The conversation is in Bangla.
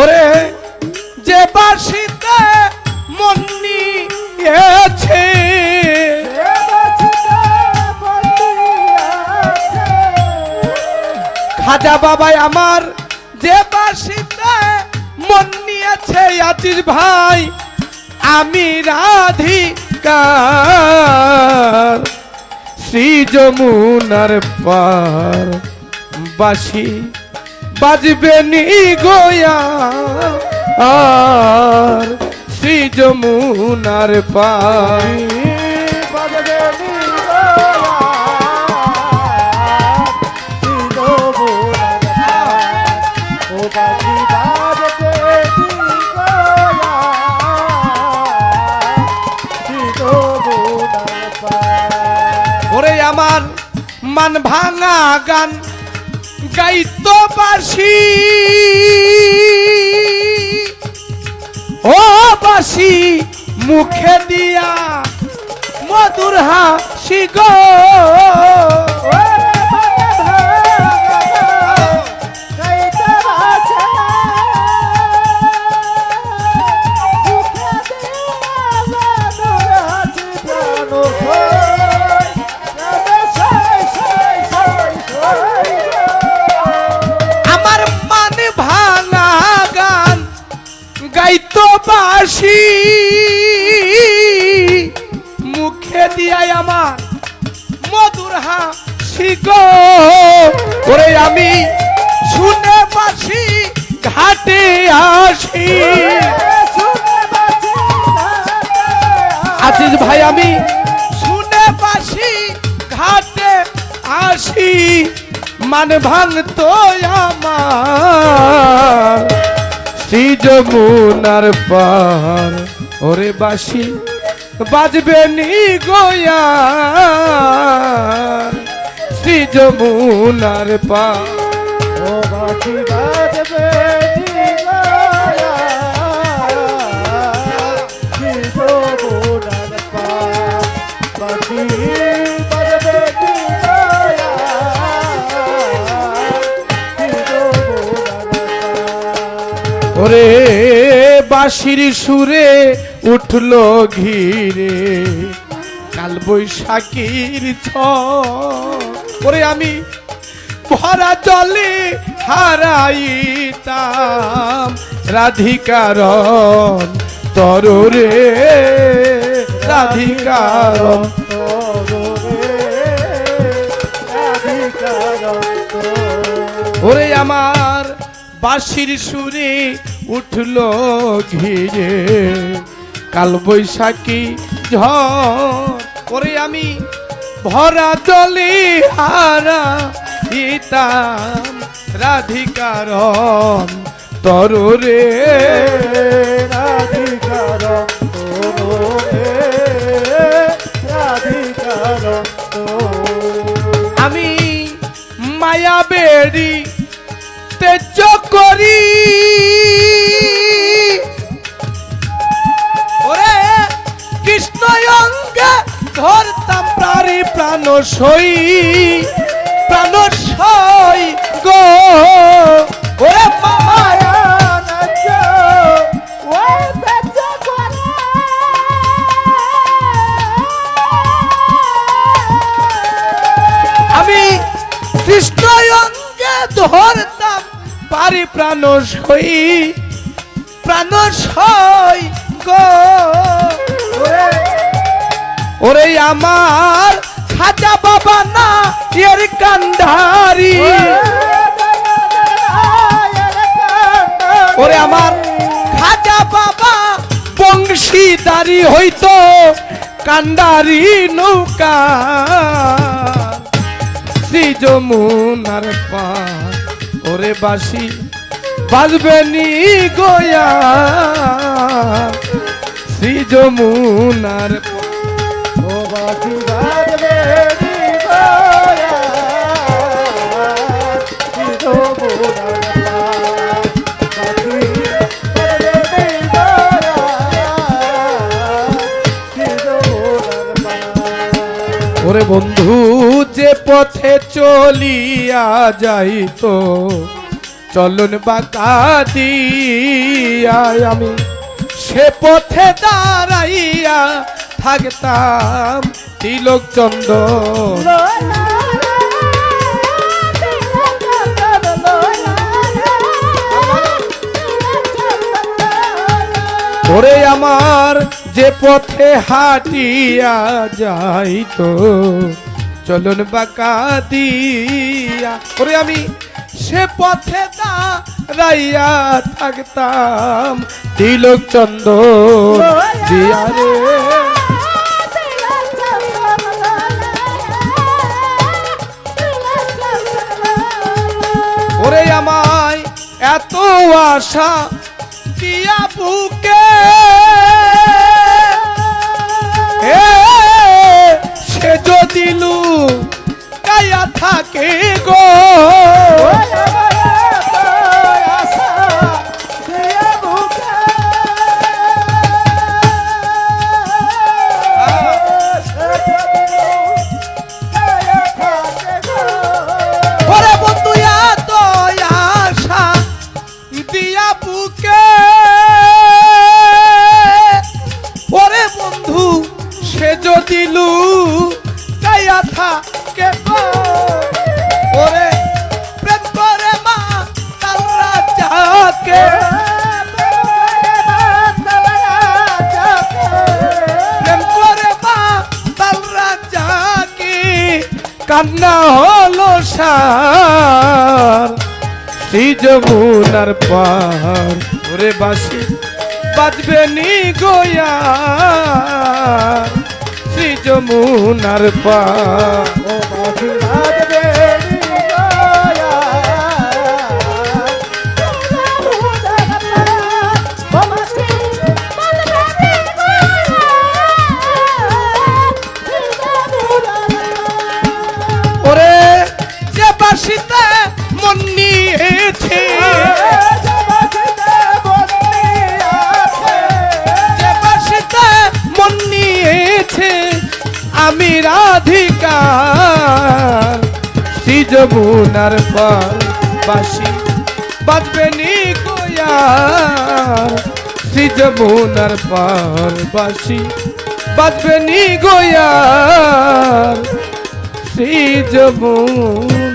ওরে যে বাসিতে মন নিয়েছে খাজা বাবাই আমার যে বাসিতে মন নিয়েছে আজিজ ভাই আমি রাধিকার। শ্রী যমুনার পার বাসি বাজবে নি গোয়া। আর শ্রী যমুনার ওরে আমার মান ভাঙা গান। গাইতো বাসি ও বাসি মুখে দিয়া মধুর হাসি গো। বাসি মুখে দিয়াই আমার মধুর হাসি গো। আমি শুনে বাসি, ঘাটে আসি। আজিজ ভাই, আমি শুনে বাসি, ঘাটে আসি। মান ভাঙতো আমার শ্রী যমুনার পার ওরে বাসি বাজবে নি গোয়া শ্রী যমুনার পার ওরে বাঁশির সুরে উঠল ঘিরে। কাল বৈশাখীর ওরে আমি ভরা জলে হারাইতাম রাধিকার তররে রাধিকার ওরে আমার বাঁশির সুরে উঠল ঘিরে কাল বৈশাখী ঝড় আমি ভরা জলে হারা ইতাম রাধিকার তররে। আমি ধরতাম প্রাণী প্রাণ সই প্রাণ সই গো। ওরে আমি কৃষ্ণ অঙ্গে ধরতাম পারি প্রাণ সই প্রাণ সই গো। ওরে আমার খাজা বাবা না এর কান্ধারি ওরে আমার খাজা বাবা বংশীদারি হইতো কান্ডারি নৌকা। শ্রী যমুনার পা ওরে বাসি বাজবে নি গোয়া। শ্রী যমুনার পা ওরে বন্ধু যে পথে চলিয়া যাইতো চলন বাঁকা দিয়া আমি। সে পথে দাঁড়াইয়া থাকতাম তিলক চন্দন ওরে আমার যে পথে হাঁটিয়া যাইতো চলন বাঁকা দিয়া। ওরে আমি সে পথে দাঁড়াইয়া থাকতাম তিলক চন্দন দিয়া রে। আশা দিয়া বুকে কান্না হলো সার। সেই যমুনার পার ওরে বাসি বাজবে নি গোয়া শ্রী যমুনার পার আমি রাধিকা। শ্রী যমুনার পার বাসি বাজবে নি শ্রী যমুনার পার বাসি বাজবে নি গোয়ার। শ্রী যমুনা